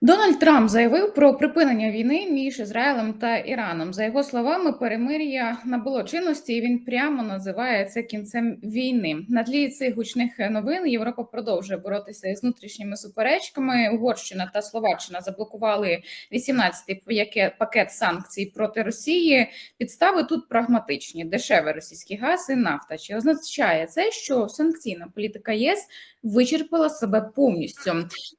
Дональд Трамп заявив про припинення війни між Ізраїлем та Іраном. За його словами, перемир'я набуло чинності, і він прямо називає це кінцем війни. На тлі цих гучних новин Європа продовжує боротися із внутрішніми суперечками. Угорщина та Словаччина заблокували 18-й пакет санкцій проти Росії. Підстави тут прагматичні: дешевий російський газ і нафта. Чи означає це, що санкційна політика ЄС вичерпала себе повністю?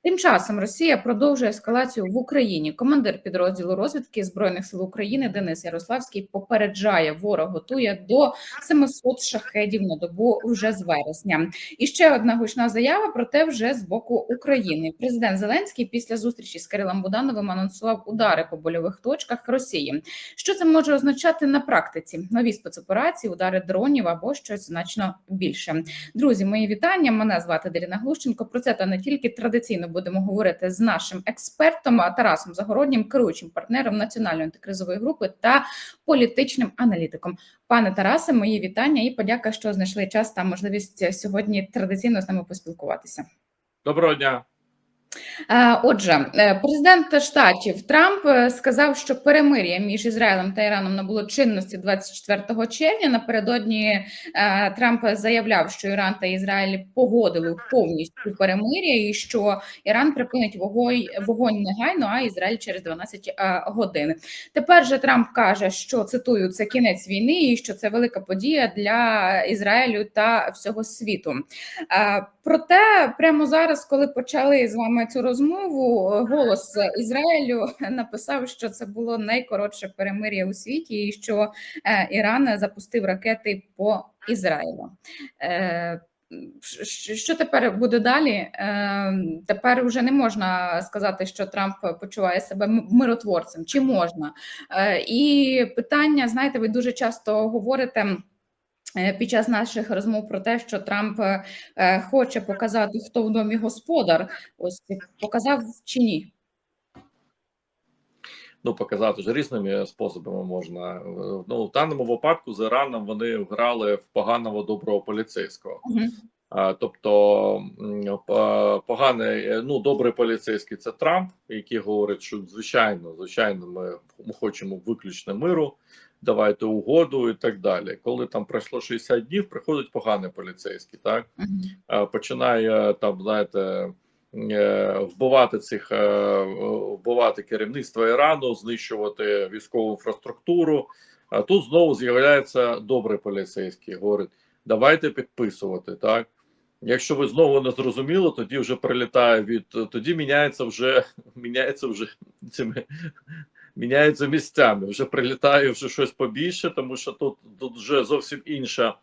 Тим часом Росія продовжує ескалацію в Україні. Командир підрозділу розвідки збройних сил України Денис Ярославський попереджає, ворог готує до 700 шахедів на добу вже з вересня. І ще одна гучна заява проте вже з боку України. Президент Зеленський після зустрічі з Кирилом Будановим анонсував удари по больових точках Росії. Що це може означати на практиці? Нові спецоперації, удари дронів або щось значно більше. Друзі, мої вітання. Мене звати Даріна Глущенко. Про це та не тільки традиційно будемо говорити з нашим експертом Тарасом Загороднім, керуючим партнером національної антикризової групи та політичним аналітиком. Пане Тарасе, мої вітання і подяка, що знайшли час та можливість сьогодні традиційно з нами поспілкуватися. Доброго дня. Отже, е, президент штатів Трамп е, сказав, що перемир'я між Ізраїлем та Іраном набуло чинності 24 червня. Напередодні е, Трамп заявляв, що Іран та Ізраїль погодили повністю перемир'я, і що Іран припинить вогонь вогонь негайно, а Ізраїль через 12 годин. Тепер же Трамп каже, що цитую це кінець війни, і що це велика подія для Ізраїлю та всього світу. Проте прямо зараз, коли почали з вами цю розмову, голос Ізраїлю написав, що це було найкоротше перемир'я у світі, і що е, Іран запустив ракети по Ізраїлю. Е, що тепер буде далі? Е, тепер вже не можна сказати, що Трамп почуває себе миротворцем, чи можна? І питання, знаєте, ви дуже часто говорите. Е, під час наших розмов про те, що Трамп е, хоче показати, хто в домі господар, ось показав чи ні? Ну, показати ж різними способами можна. Ну, в даному випадку з Іраном вони грали в поганого доброго поліцейського. Угу. А, тобто поганий, ну добрий поліцейський це Трамп, який говорить, що звичайно, звичайно, ми хочемо виключно миру давайте угоду і так далі. Коли там пройшло 60 днів, приходить поганий поліцейський, так uh починає там, знаєте. Е, вбивати цих е, вбивати керівництво Ірану, знищувати військову інфраструктуру. А тут знову з'являється добрий поліцейський. Говорить, давайте підписувати. Так, якщо ви знову не зрозуміли, тоді вже прилітає від тоді. Міняється вже міняється вже цими міняються місцями. Вже прилітає вже щось побільше, тому що тут тут вже зовсім інша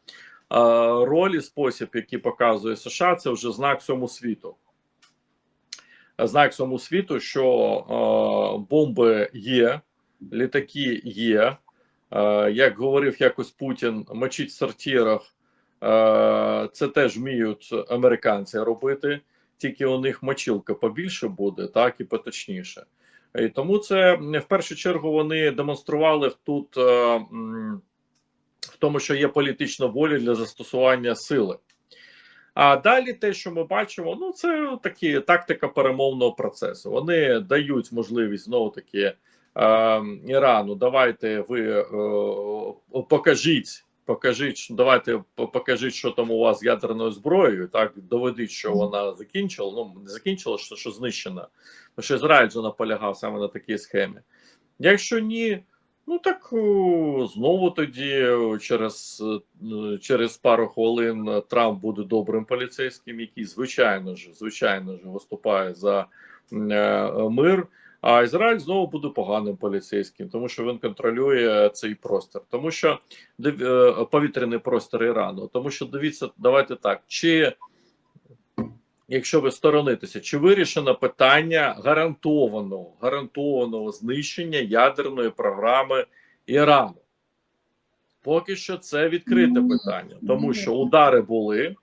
а, роль і спосіб, який показує США, це вже знак всьому світу. Знак всьому світу, що а, бомби є, літаки є. А, як говорив якось Путін, мочить в сортирах, а, це теж вміють американці робити, тільки у них мочилка побільше буде, так і поточніше. І тому це в першу чергу вони демонстрували тут е, в тому, що є політична воля для застосування сили. А далі те, що ми бачимо, ну це такі тактика перемовного процесу. Вони дають можливість знову таки е, Ірану. Давайте ви е, покажіть покажіть, давайте покажіть, що там у вас з ядерною зброєю. Так доведіть, що вона закінчила. Ну не закінчила, що що знищена. Тому що Ізраїль же наполягав саме на такій схемі. Якщо ні, ну так знову тоді через через пару хвилин Трамп буде добрим поліцейським, який звичайно ж звичайно ж виступає за е, мир. А Ізраїль знову буде поганим поліцейським, тому що він контролює цей простір, тому що е, повітряний простір Ірану. Тому що дивіться, давайте так, чи якщо ви сторонитеся, чи вирішено питання гарантованого гарантованого знищення ядерної програми Ірану? Поки що це відкрите питання, тому що удари були.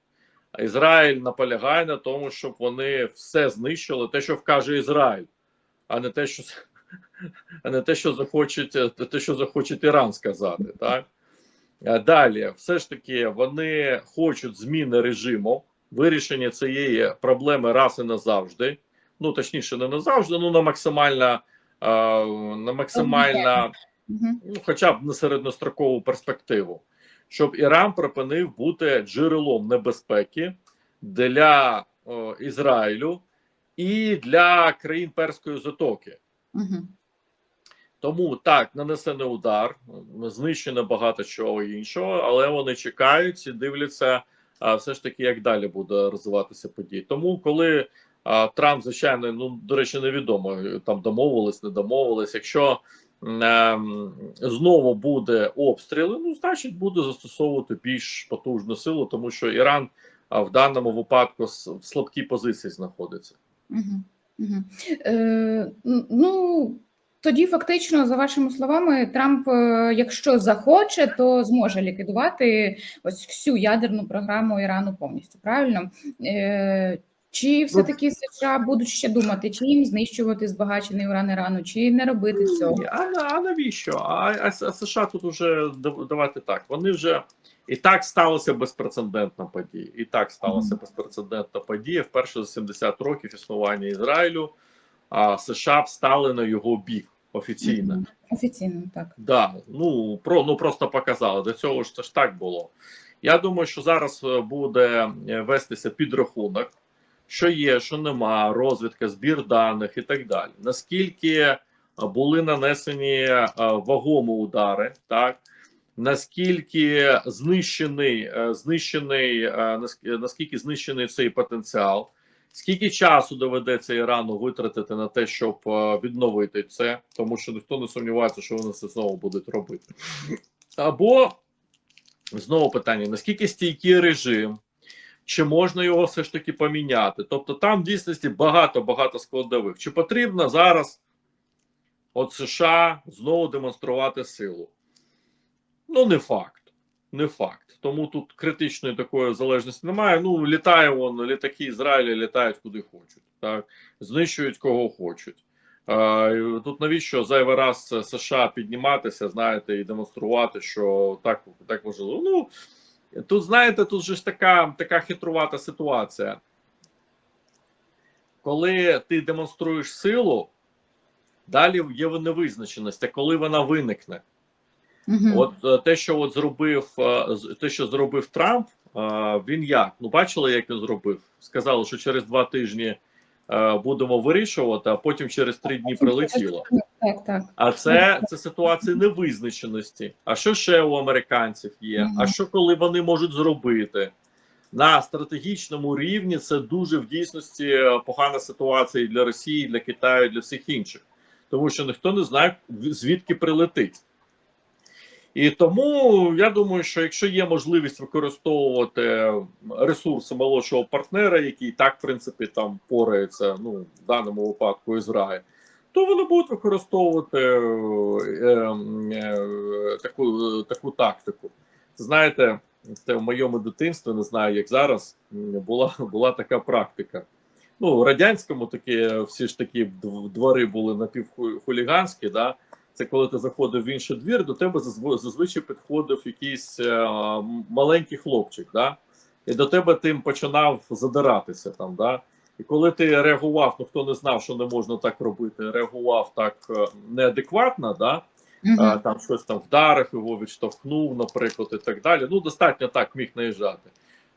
Ізраїль наполягає на тому, щоб вони все знищили, те, що вкаже Ізраїль а не те, що а не те, що захочуть, те, що захоче Іран сказати. Так далі, все ж таки, вони хочуть зміни режиму, вирішення цієї проблеми раз і назавжди. Ну точніше, не назавжди, ну на максимально е, на максимально, Мгм. ну хоча б на середньострокову перспективу, щоб Іран припинив бути джерелом небезпеки для о, Ізраїлю і для країн Перської затоки. Мгм. Тому так, нанесений удар, знищено багато чого іншого, але вони чекають і дивляться, а, все ж таки, як далі буде розвиватися події. Тому, коли а, Трамп, звичайно, ну до речі, невідомо там домовились, не домовились. Якщо ем, знову буде обстріли, ну значить буде застосовувати більш потужну силу, тому що Іран а, в даному випадку в слабкій позиції знаходиться. Е, ну, тоді фактично, за вашими словами, Трамп, е, якщо захоче, то зможе ліквідувати ось всю ядерну програму Ірану повністю. Правильно? Е, чи все-таки США будуть ще думати, чи їм знищувати збагачений уран Ірану, чи не робити цього? А, а навіщо? А, а, а США тут уже дав- давайте так. Вони вже і так сталося безпрецедентна подія. І так сталося Мгм. безпрецедентна подія. Вперше за 70 років існування Ізраїлю. А США встали на його бік офіційно. Офіційно, так. Да, ну про ну просто показали. До цього ж це ж так було. Я думаю, що зараз е, буде е, вестися підрахунок, що є, що нема, розвідка, збір даних і так далі. Наскільки е, були нанесені е, вагомі удари, так наскільки знищений, е, знищений, наскільки знищений цей потенціал. Скільки часу доведеться Ірану витратити на те, щоб відновити це, тому що ніхто не сумнівається, що вони це знову будуть робити. Або знову питання: наскільки стійкий режим, чи можна його все ж таки поміняти? Тобто там в дійсності багато-багато складових. Чи потрібно зараз от США знову демонструвати силу? Ну, не факт. Не факт. Тому тут критичної такої залежності немає. Ну, літає вон, літаки Ізраїля літають куди хочуть, так знищують кого хочуть. Тут навіщо зайвий раз США підніматися, знаєте, і демонструвати, що так, так можливо. Ну тут знаєте, тут же ж така, така хитрувата ситуація. Коли ти демонструєш силу, далі є невизначеність, а коли вона виникне. Мгм. От е, те, що от зробив е, те, що зробив Трамп, е, він як? Ну, бачили, як він зробив? Сказали, що через два тижні будемо вирішувати, а потім через три дні прилетіло. Так, так. А це, це ситуація невизначеності. А що ще у американців є? А що коли вони можуть зробити? На стратегічному рівні це дуже в дійсності е, погана ситуація і для Росії, і для Китаю, і для всіх інших, тому що ніхто не знає, звідки прилетить. І тому я думаю, що якщо є можливість використовувати ресурси молодшого партнера, який так, в принципі, там порається, ну в даному випадку Ізраїль, то вони будуть використовувати е, е, е, таку, таку тактику. Знаєте, це в моєму дитинстві, не знаю, як зараз, була, була така практика. Ну, в радянському такі всі ж такі дв- двори були напівхуліганські, да? Це коли ти заходив в інший двір, до тебе зазвичай підходив якийсь е, маленький хлопчик, да? і до тебе тим починав задиратися там. Да? І коли ти реагував, ну хто не знав, що не можна так робити, реагував так е, неадекватно, да? А, там щось там вдарив, його відштовхнув, наприклад, і так далі. Ну, достатньо так міг наїжджати.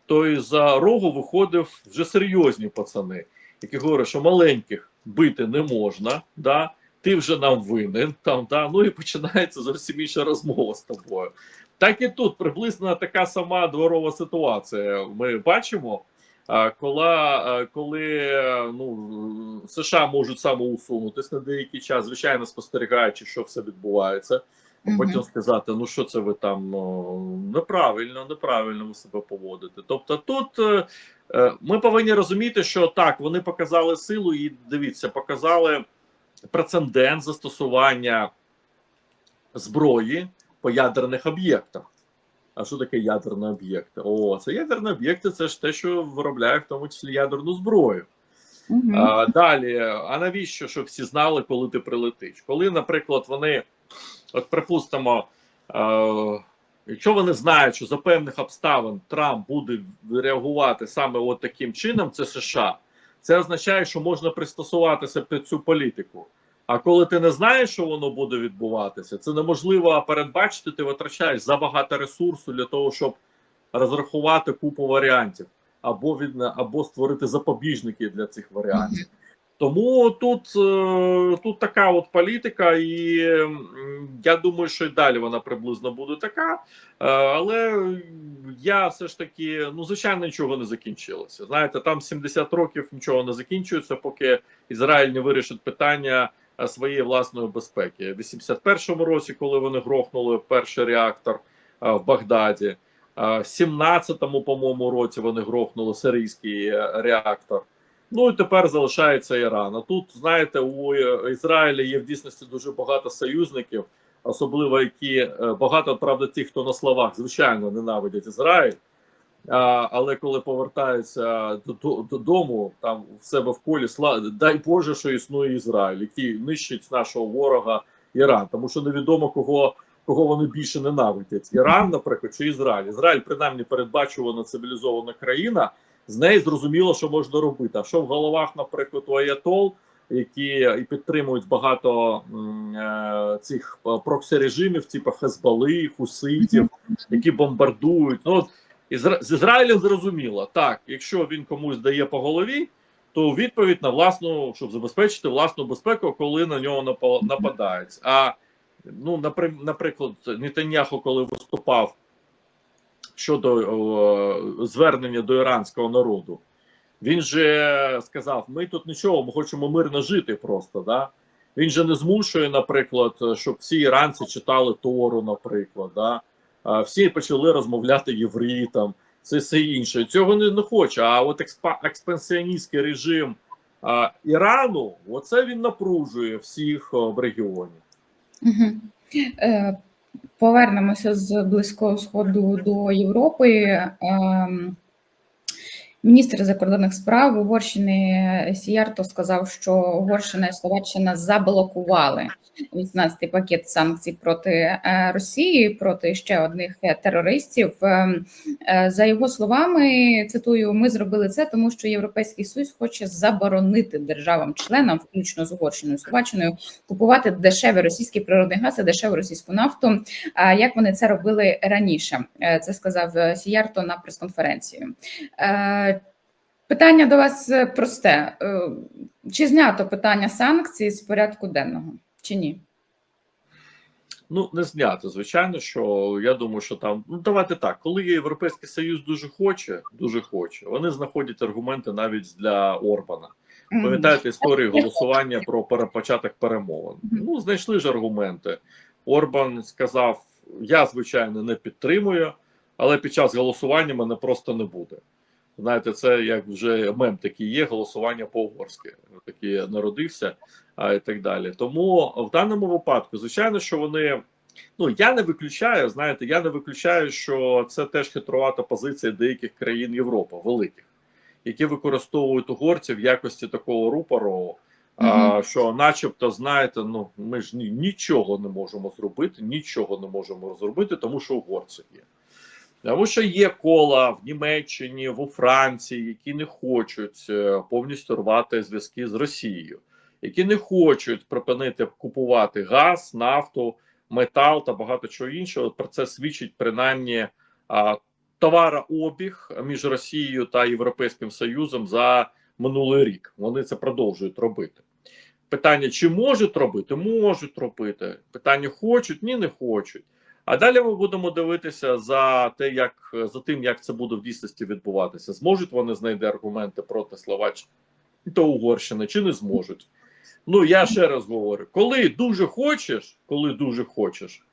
То із за рогу виходив вже серйозні пацани, які говорять, що маленьких бити не можна, да? ти вже нам винен, там, да? ну і починається зовсім інша розмова з тобою. Так і тут приблизно така сама дворова ситуація. Ми бачимо, коли, коли ну, США можуть самоусунутись на деякий час, звичайно, спостерігаючи, що все відбувається, а потім сказати: ну що це ви там неправильно, неправильно ви себе поводите. Тобто, тут е, е, ми повинні розуміти, що так, вони показали силу, і дивіться, показали прецедент застосування зброї по ядерних об'єктах. А що таке ядерні об'єкти? О, це ядерні об'єкти, це ж те, що виробляє в тому числі ядерну зброю. Мгм. А, далі, а навіщо, щоб всі знали, коли ти прилетиш? Коли, наприклад, вони, от припустимо, е, якщо вони знають, що за певних обставин Трамп буде реагувати саме от таким чином, це США. це означає, що можна пристосуватися під цю політику. А коли ти не знаєш, що воно буде відбуватися, це неможливо передбачити. Ти витрачаєш забагато ресурсу для того, щоб розрахувати купу варіантів, або від або створити запобіжники для цих варіантів. Тому тут е, тут така от політика, і я думаю, що й далі вона приблизно буде така. Е, Але я все ж таки, ну звичайно, нічого не закінчилося. Знаєте, там 70 років нічого не закінчується, поки Ізраїль не вирішить питання своєї власної безпеки. В 81-му році, коли вони грохнули перший реактор е, в Багдаді, е, в 17-му, по-моєму, році вони грохнули сирійський е, реактор. Ну і тепер залишається Іран. А тут, знаєте, у е, Ізраїля є в дійсності дуже багато союзників, особливо які е, багато правда, тих, хто на словах звичайно ненавидять Ізраїль. А, але коли повертаються додому, там в себе в колі дай Боже, що існує Ізраїль, який нищить нашого ворога Іран, тому що невідомо кого. Кого вони більше ненавидять: Іран, наприклад, чи Ізраїль. Ізраїль, принаймні, передбачувана цивілізована країна, з неї зрозуміло, що можна робити. А що в головах, наприклад, у Аятол, які і підтримують багато е, цих проксі режимів, типу Хезбали, Хуситів, які бомбардують. Ну Ізра... з Ізраїлем зрозуміло, так, якщо він комусь дає по голові, то відповідь на власну, щоб забезпечити власну безпеку, коли на нього напа- нападають. А ну, напри- наприклад, Нетаньяху, коли виступав щодо о, звернення до іранського народу, він же сказав: ми тут нічого, ми хочемо мирно жити просто. Да? Він же не змушує, наприклад, щоб всі іранці читали Тору, наприклад. Да? Всі почали розмовляти євритом, це все інше. Цього не, не хоче. А от експа, експансіоністський режим а, Ірану, оце він напружує всіх а, в регіоні. Угу. Е, Повернемося з Близького Сходу до Європи. Ем, Міністр закордонних справ Угорщини Сіярто сказав, що Угорщина і Словаччина заблокували 18-й пакет санкцій проти е, Росії, проти ще одних е, терористів. Ем, е, За його словами, цитую: ми зробили це, тому що Європейський Союз хоче заборонити державам-членам, включно з Угорщиною і Словаччиною, купувати дешевий російський природний газ і дешеву російську нафту. Як вони це робили раніше? Це сказав Сіярто на прес-конференції. Питання до вас е, просте: Е, чи знято питання санкцій з порядку денного, чи ні? Ну, не знято, звичайно, що я думаю, що там ну давайте так, коли Європейський Союз дуже хоче, дуже хоче, вони знаходять аргументи навіть для Орбана. Пам'ятаєте історію голосування про початок перемовин? Ну, знайшли ж аргументи. Орбан сказав: я, звичайно, не підтримую, але під час голосування мене просто не буде. Знаєте, це як вже мем такий є, голосування по-угорськи. Такий народився а, і так далі. Тому в даному випадку, звичайно, що вони. Ну, я не виключаю, знаєте, я не виключаю, що це теж хитрувата позиція деяких країн Європи, великих, які використовують угорців в якості такого рупору, а, що, начебто, знаєте, ну ми ж ні, нічого не можемо зробити, нічого не можемо зробити, тому що угорці є. Тому що є кола в Німеччині, у Франції, які не хочуть е, повністю рвати зв'язки з Росією, які не хочуть припинити купувати газ, нафту, метал та багато чого іншого. Про це свідчить принаймні товарообіг між Росією та Європейським Союзом за минулий рік. Вони це продовжують робити. Питання: чи можуть робити? Можуть робити. Питання хочуть, ні, не хочуть. А далі ми будемо дивитися за те, як за тим, як це буде в дійсності відбуватися. Зможуть вони знайти аргументи проти Словаччини та Угорщини, чи не зможуть. Ну я ще раз говорю: коли дуже хочеш, коли дуже хочеш,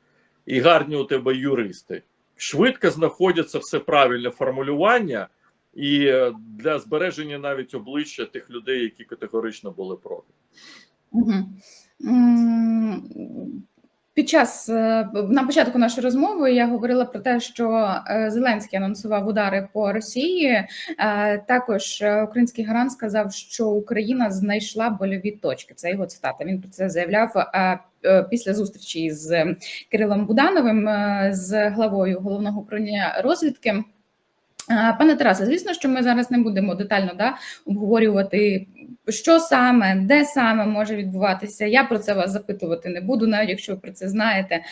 і гарні у тебе юристи, швидко знаходяться все правильне формулювання, і е, для збереження навіть обличчя тих людей, які категорично були проти. Угу. Під час е, на початку нашої розмови я говорила про те, що е, Зеленський анонсував удари по Росії. Е, Також український гарант сказав, що Україна знайшла больові точки. Це його цитата. Він про це заявляв після зустрічі з Кирилом Будановим, з главою головного управління розвідки. Е, Пане Тарасе, звісно, що ми зараз не будемо детально да, обговорювати, що саме, де саме може відбуватися. Я про це вас запитувати не буду, навіть якщо ви про це знаєте. Е,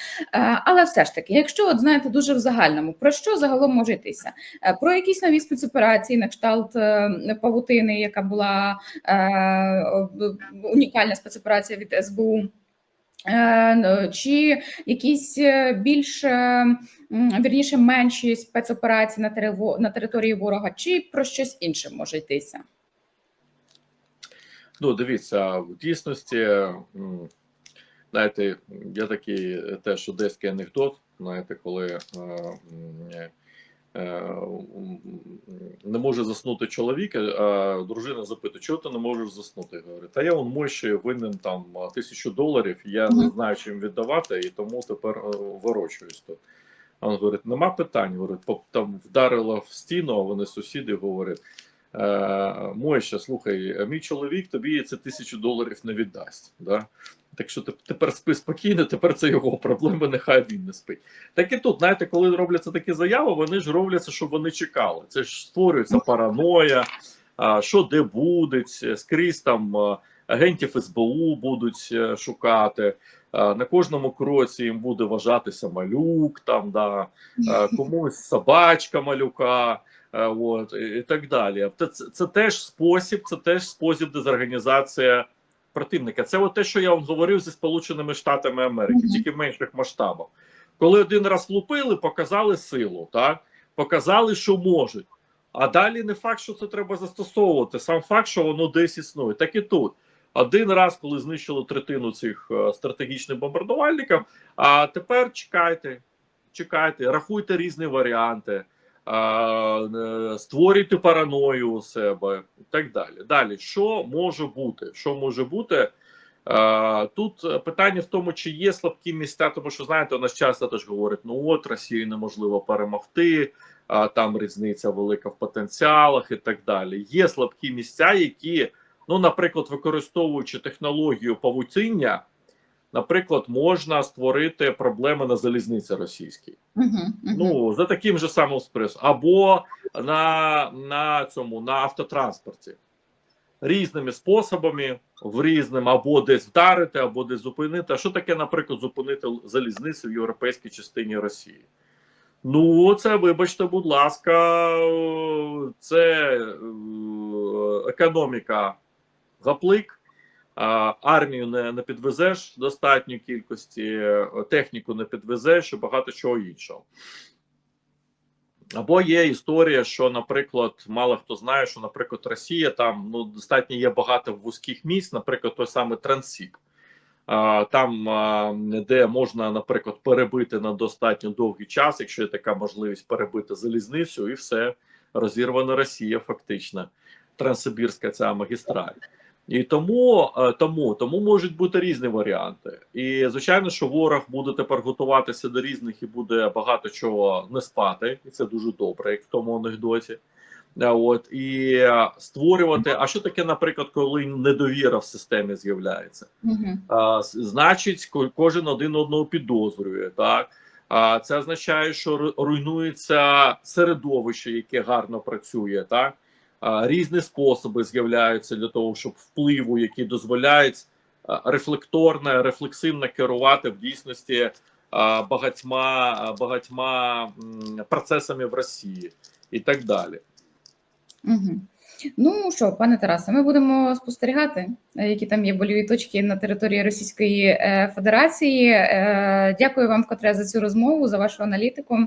Але все ж таки, якщо от знаєте дуже в загальному, про що загалом може йтися? Е, Про якісь нові спецоперації на кшталт е, павутини, яка була е, унікальна спецоперація від СБУ. Е, Чи якісь е, більш е, вірніше менші спецоперації на на території ворога, чи про щось інше може йтися? Ну, дивіться, в дійсності, знаєте, є такий теж одеський анекдот, знаєте, коли не може заснути чоловік, а дружина запитує, чого ти не можеш заснути? Говорить, та я он мощі винен там тисячу доларів, я не знаю, чим віддавати, і тому тепер е, ворочуюсь тут. А він говорить, нема питань. Говорить, «Поп- там вдарила в стіну, а вони сусіди говорять. Е, Мойша, слухай, мій чоловік тобі це тисячу доларів не віддасть. Да? Так що тепер спи спокійно, тепер це його проблеми, нехай він не спить. Так і тут, знаєте, коли робляться такі заяви, вони ж робляться, щоб вони чекали. Це ж створюється параноя, що де буде, скрізь там агентів СБУ будуть е, шукати. На кожному кроці їм буде вважатися малюк, там да комусь собачка малюка. Е, От і так далі. Це, це, це теж спосіб, це теж спосіб дезорганізація противника. Це от те, що я вам говорив зі Сполученими Штатами Америки, тільки в менших масштабах. Коли один раз влупили, показали силу, так показали, що можуть. А далі не факт, що це треба застосовувати. Сам факт, що воно десь існує. Так і тут. Один раз, коли знищили третину цих е, стратегічних бомбардувальників, а тепер чекайте, чекайте, рахуйте різні варіанти створюйте параною у себе і так далі. Далі, що може бути? Що може бути? Тут е, питання в тому, чи є слабкі місця, тому що знаєте, у нас часто теж говорять: ну от Росію неможливо перемогти, там різниця велика в потенціалах і так далі. Є слабкі місця, які, ну, наприклад, використовуючи технологію павутиння, наприклад, можна створити проблеми на залізниці російській. Мгм, мгм. Ну, за таким же самим спресом. Або на, на цьому на автотранспорті. Різними способами, в різним, або десь вдарити, або десь зупинити. А що таке, наприклад, зупинити залізницю в європейській частині Росії? Ну, це, вибачте, будь ласка, це е, економіка гаплик. Армію не, не підвезеш достатньої кількості, е, техніку не підвезеш і багато чого іншого. Або є історія, що, наприклад, мало хто знає, що, наприклад, Росія там ну достатньо є багато вузьких місць, наприклад, той самий Трансіп, там, де можна, наприклад, перебити на достатньо довгий час, якщо є така можливість перебити залізницю, і все розірвана Росія, фактично, Транссибірська ця магістраль. І тому, е, тому, тому можуть бути різні варіанти. І звичайно, що ворог буде тепер готуватися до різних і буде багато чого не спати, і це дуже добре, як в тому анекдоті. Е, От і е, створювати. А що таке, наприклад, коли недовіра в системі з'являється? Мгм. А, значить, ко- кожен один одного підозрює. Так а це означає, що руйнується середовище, яке гарно працює. Так різні способи з'являються для того, щоб впливу, які дозволяють а, рефлекторно, рефлексивно керувати в дійсності багатьма багатьма процесами в Росії і так далі. Ну що, пане Тарасе, ми будемо спостерігати, е, які там є больові точки на території Російської е, Федерації. Е, Дякую вам вкотре за цю розмову, за вашу аналітику.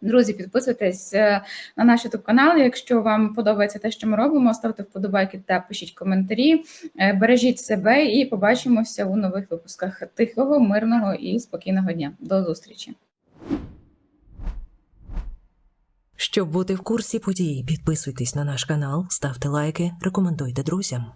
Друзі, підписуйтесь е, на наш youtube канал. Якщо вам подобається те, що ми робимо, ставте вподобайки та пишіть коментарі. Е, Бережіть себе і побачимося у нових випусках тихого, мирного і спокійного дня. До зустрічі. Щоб бути в курсі подій, підписуйтесь на наш канал, ставте лайки, рекомендуйте друзям.